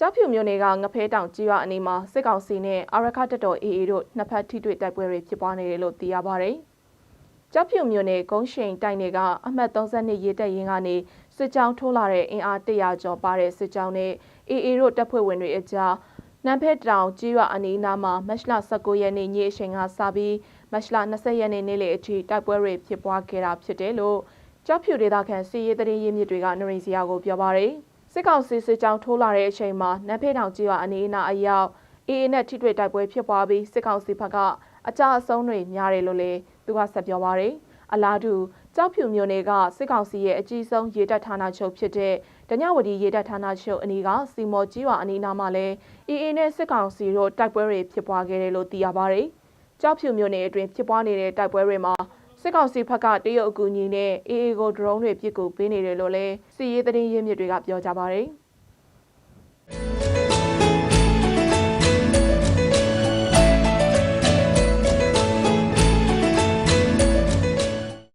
ကြောက်ဖြူမြို့နယ်ကငဖဲတောင်ကြီးရွာအနီးမှာစစ်ကောင်စီနဲ့အာရခတပ်တော် AA တို့နှစ်ဖက်ထိတွေ့တိုက်ပွဲတွေဖြစ်ပွားနေတယ်လို့သိရပါဗျ။ကြောက်ဖြူမြို့နယ်ကုန်းရှိန်တိုက်နယ်ကအမှတ်32ရေတပ်ရင်းကနေစစ်ကြောင်းထိုးလာတဲ့အင်အား100ကျော်ပါတဲ့စစ်ကြောင်းနဲ့ AA တို့တပ်ဖွဲ့ဝင်တွေအကြားနမ်ဖက်တောင်ကြီးရွာအနီးနားမှာမတ်လ19ရက်နေ့ညအချိန်ကစပြီးမတ်လ20ရက်နေ့နေ့လယ်အထိတိုက်ပွဲတွေဖြစ်ပွားခဲ့တာဖြစ်တယ်လို့ကြောက်ဖြူဒေသခံစီရေးသတင်းရင်းမြစ်တွေကနှရိစီယာကိုပြောပါရယ် စစ်ကောင်စီစစ်ကြောင်းထိုးလာတဲ့အချိန်မှာနမ်ဖက်တောင်ကြီးရွာအနီးအနားအရောက် AA နဲ့ထိတွေ့တိုက်ပွဲဖြစ်ပွားပြီးစစ်ကောင်စီဘက်ကအကြအဆုံးတွေများတယ်လို့လည်းသူကဆက်ပြောပါရယ်အလားတူကြောက်ဖြူမြို့နယ်ကစစ်ကောင်စီရဲ့အကြီးဆုံးရေတပ်ဌာနချုပ်ဖြစ်တဲ့ဒညဝတီရေတပ်ဌာနချုပ်အနီးကစီမော်ကြီးရွာအနီးနားမှာလည်း AA နဲ့စစ်ကောင်စီတို့တိုက်ပွဲတွေဖြစ်ပွားခဲ့တယ်လို့သိရပါဗျ။ကြောက်ဖြူမြို့နယ်အတွင်းဖြစ်ပွားနေတဲ့တိုက်ပွဲတွေမှာ စစ်ကောင်စီဘက်ကတရုတ်အကူအညီနဲ့အေအေကိုဒရုန်းတွေပစ်ကူပေးနေတယ်လို့လည်းစီရေးသတင်းရင်းမြစ်တွေကပြောကြပါတယ်။